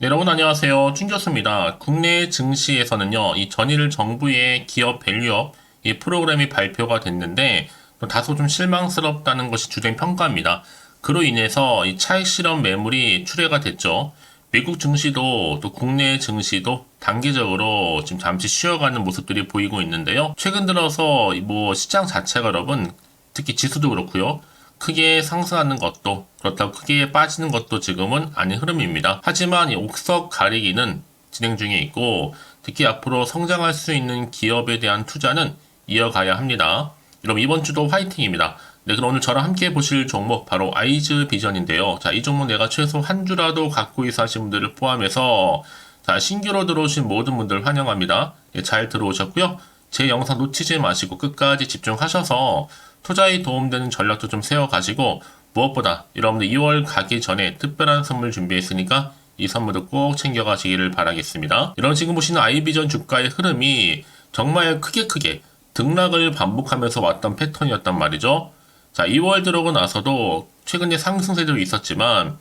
네, 여러분 안녕하세요. 춘교수입니다. 국내 증시에서는요, 이 전일 정부의 기업 밸류업 이 프로그램이 발표가 됐는데 또 다소 좀 실망스럽다는 것이 주된 평가입니다. 그로 인해서 이 차익 실험 매물이 출회가 됐죠. 미국 증시도 또 국내 증시도 단계적으로 지금 잠시 쉬어가는 모습들이 보이고 있는데요. 최근 들어서 뭐 시장 자체가 여러분 특히 지수도 그렇고요. 크게 상승하는 것도 그렇다고 크게 빠지는 것도 지금은 아닌 흐름입니다. 하지만 이 옥석 가리기는 진행 중에 있고 특히 앞으로 성장할 수 있는 기업에 대한 투자는 이어가야 합니다. 여러분 이번 주도 화이팅입니다. 네, 그럼 오늘 저랑 함께 보실 종목 바로 아이즈 비전인데요. 자, 이 종목 내가 최소 한 주라도 갖고 있어 하신 분들을 포함해서 자, 신규로 들어오신 모든 분들 환영합니다. 예, 잘 들어오셨고요. 제 영상 놓치지 마시고 끝까지 집중하셔서 투자에 도움되는 전략도 좀 세워가시고 무엇보다 여러분들 2월 가기 전에 특별한 선물 준비했으니까 이 선물도 꼭 챙겨가시기를 바라겠습니다. 여러분 지금 보시는 아이비전 주가의 흐름이 정말 크게 크게 등락을 반복하면서 왔던 패턴이었단 말이죠. 자, 2월 들어오고 나서도 최근에 상승세도 있었지만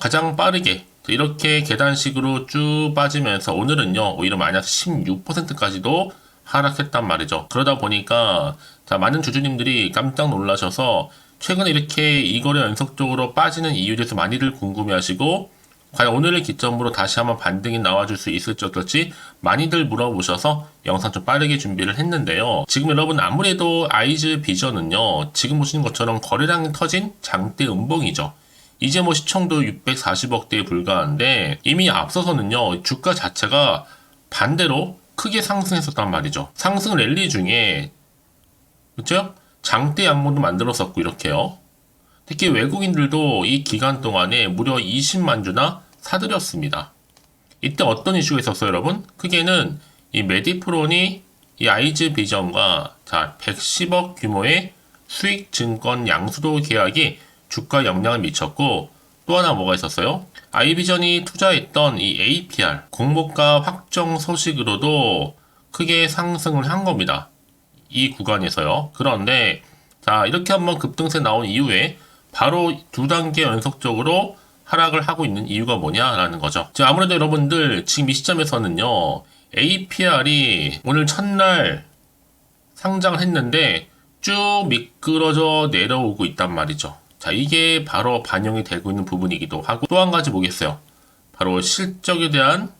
가장 빠르게 이렇게 계단식으로 쭉 빠지면서 오늘은요 오히려 마이너스 16%까지도 하락했단 말이죠. 그러다 보니까 자, 많은 주주님들이 깜짝 놀라셔서 최근에 이렇게 이 거래 연속적으로 빠지는 이유에 대해서 많이들 궁금해하시고 과연 오늘을 기점으로 다시 한번 반등이 나와줄 수 있을지 어떨지 많이들 물어보셔서 영상 좀 빠르게 준비를 했는데요. 지금 여러분 아무래도 아이즈 비전은요. 지금 보시는 것처럼 거래량이 터진 장대 음봉이죠. 이제 뭐 시청도 640억대에 불과한데 이미 앞서서는요. 주가 자체가 반대로 크게 상승했었단 말이죠. 상승 랠리 중에 그렇죠? 장대 양모도 만들었었고 이렇게요. 특히 외국인들도 이 기간 동안에 무려 20만 주나 사들였습니다. 이때 어떤 이슈가 있었어요, 여러분? 크게는 이 메디프론이 이 아이즈 비전과 자 110억 규모의 수익 증권 양수도 계약이 주가 영향을 미쳤고 또 하나 뭐가 있었어요? 아이비전이 투자했던 이 APR 공모가 확정 소식으로도 크게 상승을 한 겁니다. 이 구간에서요. 그런데 자 이렇게 한번 급등세 나온 이후에 바로 두 단계 연속적으로 하락을 하고 있는 이유가 뭐냐라는 거죠. 자, 아무래도 여러분들 지금 이 시점에서는요. APR이 오늘 첫날 상장을 했는데 쭉 미끄러져 내려오고 있단 말이죠. 자, 이게 바로 반영이 되고 있는 부분이기도 하고 또 한 가지 뭐겠어요? 바로 실적에 대한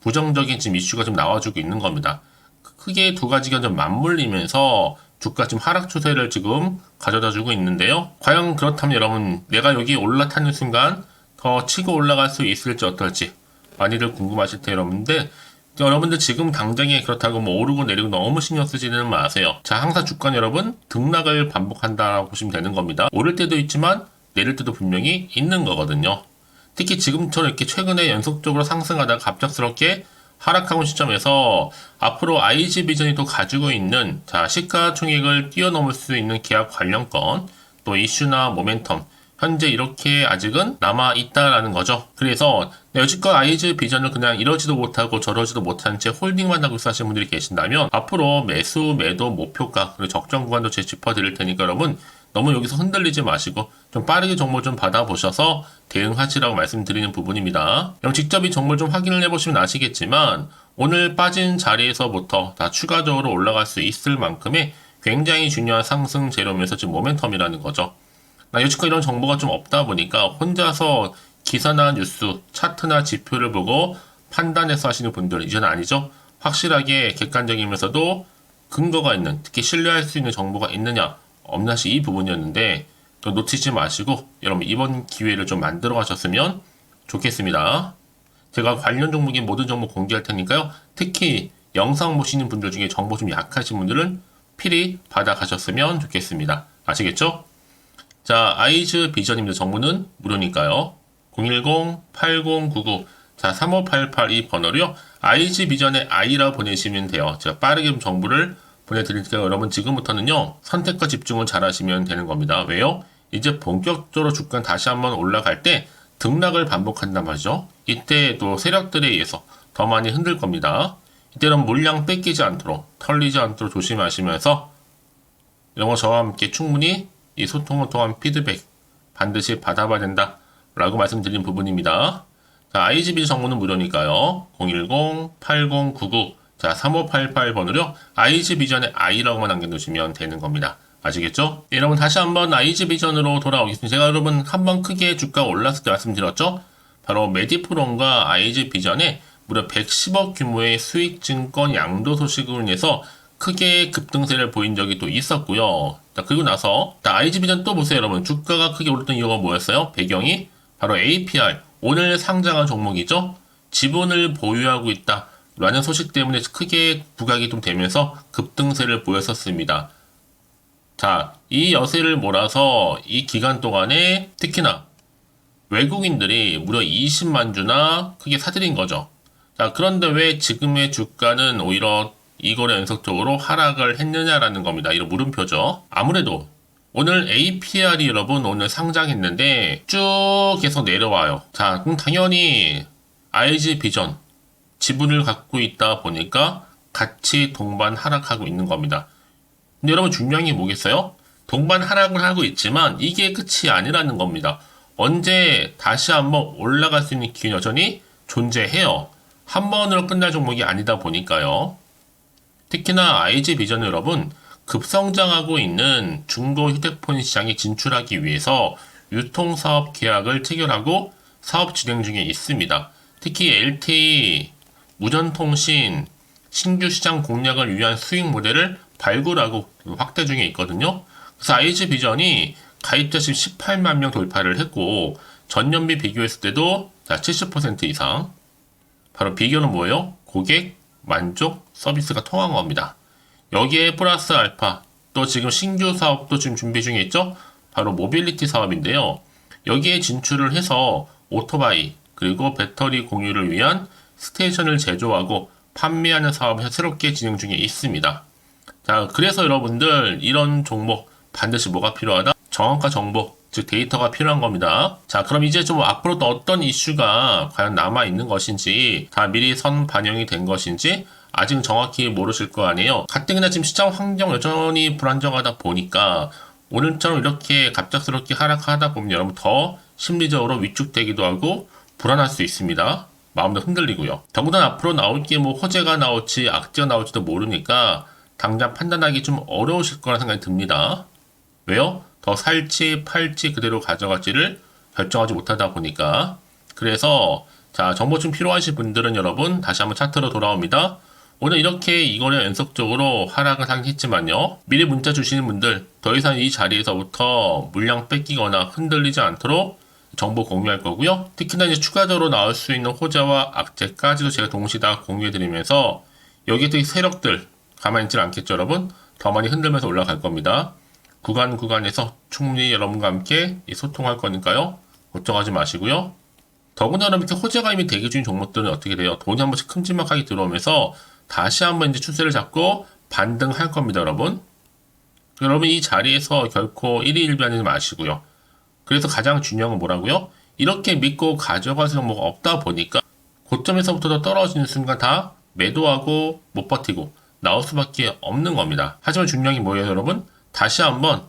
부정적인 지금 이슈가 좀 나와주고 있는 겁니다. 크게 두 가지가 좀 맞물리면서 주가 지금 하락 추세를 지금 가져다 주고 있는데요. 과연 그렇다면 여러분 내가 여기 올라타는 순간 더 치고 올라갈 수 있을지 어떨지 많이들 궁금하실 때 여러분 들 여러분들 지금 당장에 그렇다고 뭐 오르고 내리고 너무 신경 쓰지는 마세요. 자 항상 주가는 여러분 등락을 반복한다고 보시면 되는 겁니다. 오를 때도 있지만 내릴 때도 분명히 있는 거거든요. 특히 지금처럼 이렇게 최근에 연속적으로 상승하다가 갑작스럽게 하락하는 시점에서 앞으로 IG 비전이 또 가지고 있는 자 시가총액을 뛰어넘을 수 있는 계약 관련권 또 이슈나 모멘텀 현재 이렇게 아직은 남아 있다라는 거죠. 그래서 여지껏 IG 비전을 그냥 이러지도 못하고 저러지도 못한 채 홀딩만 하고 하시는 분들이 계신다면 앞으로 매수 매도 목표가 그리고 적정 구간도 제 짚어드릴 테니까 여러분 너무 여기서 흔들리지 마시고 좀 빠르게 정보 좀 받아보셔서 대응하시라고 말씀드리는 부분입니다. 그럼 직접 이 정보를 좀 확인을 해보시면 아시겠지만 오늘 빠진 자리에서부터 다 추가적으로 올라갈 수 있을 만큼의 굉장히 중요한 상승 재료면서 지금 모멘텀이라는 거죠. 나 여지껏 이런 정보가 좀 없다 보니까 혼자서 기사나 뉴스, 차트나 지표를 보고 판단해서 하시는 분들은 이제는 아니죠. 확실하게 객관적이면서도 근거가 있는, 특히 신뢰할 수 있는 정보가 있느냐, 없나시 이 부분이었는데 또 놓치지 마시고 여러분 이번 기회를 좀 만들어 가셨으면 좋겠습니다. 제가 관련 종목의 모든 정보 공개할 테니까요. 특히 영상 보시는 분들 중에 정보 좀 약하신 분들은 필히 받아 가셨으면 좋겠습니다. 아시겠죠? 자, 아이즈 비전입니다. 정보는 무료니까요. 010-8099 자, 3588 이 번호로요. 아이즈 비전의 아이라 보내시면 돼요. 제가 빠르게 좀 정보를 보내드릴게요. 여러분 지금부터는요. 선택과 집중을 잘 하시면 되는 겁니다. 왜요? 이제 본격적으로 주가 다시 한번 올라갈 때 등락을 반복한단 말이죠. 이때 또 세력들에 의해서 더 많이 흔들 겁니다. 이때는 물량 뺏기지 않도록 털리지 않도록 조심하시면서 이런 거 저와 함께 충분히 이 소통을 통한 피드백 반드시 받아봐야 된다 라고 말씀드린 부분입니다. 자, IGB 정보는 무료니까요. 010-8099 자, 3588번으로 IG 비전의 I라고만 남겨두시면 되는 겁니다. 아시겠죠? 네, 여러분 다시 한번 IG 비전으로 돌아오겠습니다. 제가 여러분 한번 크게 주가가 올랐을 때 말씀드렸죠? 바로 메디프론과 IG 비전에 무려 110억 규모의 수익 증권 양도 소식으로 인해서 크게 급등세를 보인 적이 또 있었고요. 자, 그리고 나서 자, IG 비전 또 보세요, 여러분. 주가가 크게 오르던 이유가 뭐였어요? 배경이 바로 APR 오늘 상장한 종목이죠. 지분을 보유하고 있다. 라는 소식 때문에 크게 부각이 좀 되면서 급등세를 보였었습니다. 자, 이 여세를 몰아서 이 기간 동안에 특히나 외국인들이 무려 20만 주나 크게 사들인 거죠. 자, 그런데 왜 지금의 주가는 오히려 이거를 연속적으로 하락을 했느냐라는 겁니다. 이런 물음표죠. 아무래도 오늘 APR이 여러분 오늘 상장했는데 쭉 계속 내려와요. 자, 그럼 당연히 IG 비전 지분을 갖고 있다 보니까 같이 동반 하락하고 있는 겁니다. 근데 여러분 중요한 게 뭐겠어요? 동반 하락을 하고 있지만 이게 끝이 아니라는 겁니다. 언제 다시 한번 올라갈 수 있는 기회는 여전히 존재해요. 한 번으로 끝날 종목이 아니다 보니까요. 특히나 IG 비전 여러분 급성장하고 있는 중고 휴대폰 시장에 진출하기 위해서 유통사업 계약을 체결하고 사업 진행 중에 있습니다. 특히 LTE, 무전통신, 신규 시장 공략을 위한 수익 모델을 발굴하고 확대 중에 있거든요. 그래서 IG 비전이 가입자 수 18만 명 돌파를 했고 전년비 비교했을 때도 70% 이상. 바로 비교는 뭐예요? 고객 만족 서비스가 통한 겁니다. 여기에 플러스 알파 또 지금 신규 사업도 지금 준비 중에 있죠? 바로 모빌리티 사업인데요. 여기에 진출을 해서 오토바이 그리고 배터리 공유를 위한 스테이션을 제조하고 판매하는 사업이 새롭게 진행 중에 있습니다. 자, 그래서 여러분들 이런 종목 반드시 뭐가 필요하다? 정확한 정보, 즉 데이터가 필요한 겁니다. 자, 그럼 이제 좀 앞으로 또 어떤 이슈가 과연 남아 있는 것인지 다 미리 선 반영이 된 것인지 아직 정확히 모르실 거 아니에요. 가뜩이나 지금 시장 환경 여전히 불안정하다 보니까 오늘처럼 이렇게 갑작스럽게 하락하다 보면 여러분 더 심리적으로 위축되기도 하고 불안할 수 있습니다. 마음도 흔들리고요. 더군다나 앞으로 나올 게 뭐 호재가 나올지 악재가 나올지도 모르니까 당장 판단하기 좀 어려우실 거라 생각이 듭니다. 왜요? 더 살지 팔지 그대로 가져갈지를 결정하지 못하다 보니까 그래서 자 정보 좀 필요하신 분들은 여러분 다시 한번 차트로 돌아옵니다. 오늘 이렇게 이거를 연속적으로 하락을 하긴 했지만요. 미리 문자 주시는 분들 더 이상 이 자리에서부터 물량 뺏기거나 흔들리지 않도록 정보 공유할 거고요. 특히나 이제 추가적으로 나올 수 있는 호재와 악재까지도 제가 동시에 다 공유해 드리면서 여기에 또 세력들 가만히 있지 않겠죠, 여러분? 더 많이 흔들면서 올라갈 겁니다. 구간 구간에서 충분히 여러분과 함께 소통할 거니까요. 걱정하지 마시고요. 더군다나 이렇게 호재가 이미 대기 중인 종목들은 어떻게 돼요? 돈이 한 번씩 큼지막하게 들어오면서 다시 한번 이제 추세를 잡고 반등할 겁니다, 여러분. 여러분 이 자리에서 결코 1위 1비하지 마시고요. 그래서 가장 중요한 건 뭐라고요? 이렇게 믿고 가져갈 종목가 없다 보니까 고점에서부터 더 떨어지는 순간 다 매도하고 못 버티고 나올 수밖에 없는 겁니다. 하지만 중요한 게 뭐예요, 여러분? 다시 한번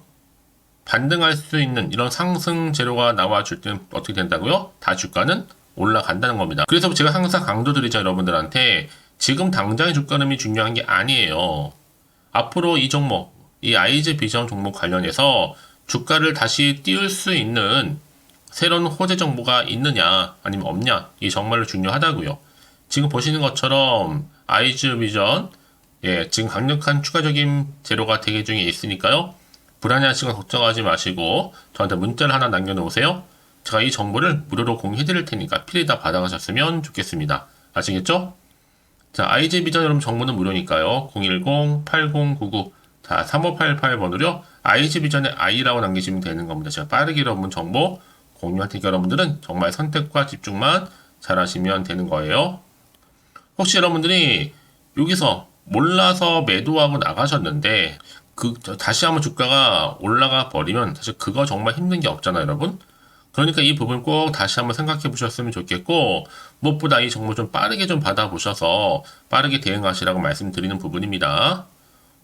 반등할 수 있는 이런 상승 재료가 나와줄 때는 어떻게 된다고요? 다 주가는 올라간다는 겁니다. 그래서 제가 항상 강조드리죠, 여러분들한테 지금 당장의 주가 흐름이 중요한 게 아니에요. 앞으로 이 종목, 이 아이즈 비전 종목 관련해서 주가를 다시 띄울 수 있는 새로운 호재 정보가 있느냐 아니면 없냐 이게 정말로 중요하다고요. 지금 보시는 것처럼 아이즈 비전 예, 지금 강력한 추가적인 재료가 대기 중에 있으니까요. 불안해하시고 걱정하지 마시고 저한테 문자를 하나 남겨놓으세요. 제가 이 정보를 무료로 공유해드릴 테니까 필히 다 받아가셨으면 좋겠습니다. 아시겠죠? 자, IJ 비전 여러분 정보는 무료니까요. 010-8099 자, 3588번으로 IG 비전의 I라고 남기시면 되는 겁니다. 제가 빠르게 여러분 정보 공유할 테니까 여러분들은 정말 선택과 집중만 잘 하시면 되는 거예요. 혹시 여러분들이 여기서 몰라서 매도하고 나가셨는데 그 다시 한번 주가가 올라가 버리면 사실 그거 정말 힘든 게 없잖아요, 여러분. 그러니까 이 부분 꼭 다시 한번 생각해 보셨으면 좋겠고 무엇보다 이 정보 좀 빠르게 좀 받아보셔서 빠르게 대응하시라고 말씀드리는 부분입니다.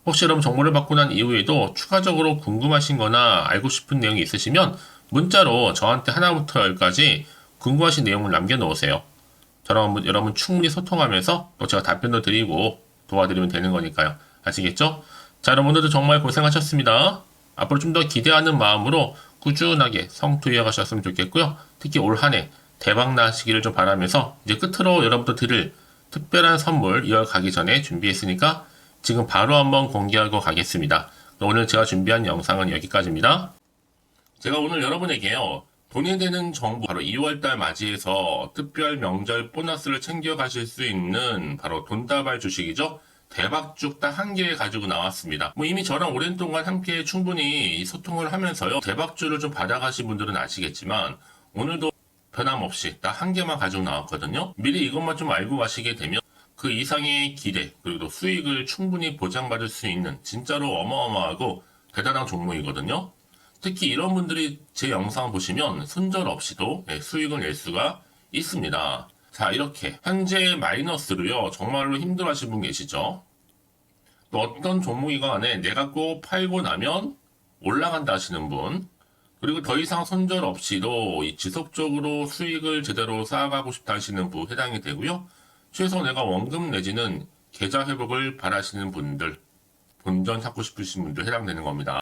혹시 여러분 정보를 받고 난 이후에도 추가적으로 궁금하신 거나 알고 싶은 내용이 있으시면 문자로 저한테 하나부터 열까지 궁금하신 내용을 남겨놓으세요. 저랑 여러분 충분히 소통하면서 또 제가 답변도 드리고 도와드리면 되는 거니까요. 아시겠죠? 자, 여러분들도 정말 고생하셨습니다. 앞으로 좀 더 기대하는 마음으로 꾸준하게 성투 이어가셨으면 좋겠고요. 특히 올 한 해 대박 나시기를 좀 바라면서 이제 끝으로 여러분들 드릴 특별한 선물 이어가기 전에 준비했으니까 지금 바로 한번 공개하고 가겠습니다. 오늘 제가 준비한 영상은 여기까지입니다. 제가 오늘 여러분에게요. 돈이 되는 정보 바로 2월달 맞이해서 특별 명절 보너스를 챙겨 가실 수 있는 바로 돈다발 주식이죠. 대박죽 딱 한 개 가지고 나왔습니다. 뭐 이미 저랑 오랜 동안 함께 충분히 소통을 하면서요. 대박주를 좀 받아가신 분들은 아시겠지만 오늘도 변함없이 딱 한 개만 가지고 나왔거든요. 미리 이것만 좀 알고 가시게 되면 그 이상의 기대 그리고 또 수익을 충분히 보장받을 수 있는 진짜로 어마어마하고 대단한 종목이거든요. 특히 이런 분들이 제 영상 보시면 손절 없이도 예, 수익을 낼 수가 있습니다. 자, 이렇게 현재 마이너스로요. 정말로 힘들어하시는 분 계시죠? 또 어떤 종목이가 안에 내가 꼭 팔고 나면 올라간다 하시는 분, 그리고 더 이상 손절 없이도 이 지속적으로 수익을 제대로 쌓아가고 싶다 하시는 분 해당이 되고요. 최소 내가 원금 내지는 계좌 회복을 바라시는 분들, 본전 찾고 싶으신 분들 해당되는 겁니다.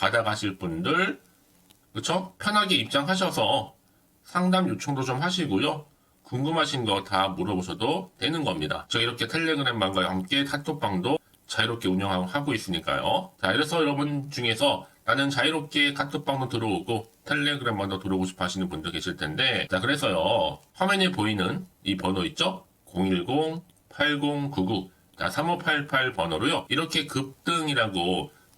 받아가실 분들 그쵸? 편하게 입장하셔서 상담 요청도 좀 하시고요. 궁금하신 거 다 물어보셔도 되는 겁니다. 제가 이렇게 텔레그램방과 함께 카톡방도 자유롭게 운영하고 있으니까요. 자, 이래서 여러분 중에서 나는 자유롭게 카톡방도 들어오고 텔레그램방도 들어오고 싶어 하시는 분들 계실 텐데, 자, 그래서요, 화면에 보이는 이 번호 있죠? 010-8099, 자, 3588 번호로요, 이렇게 급등이라고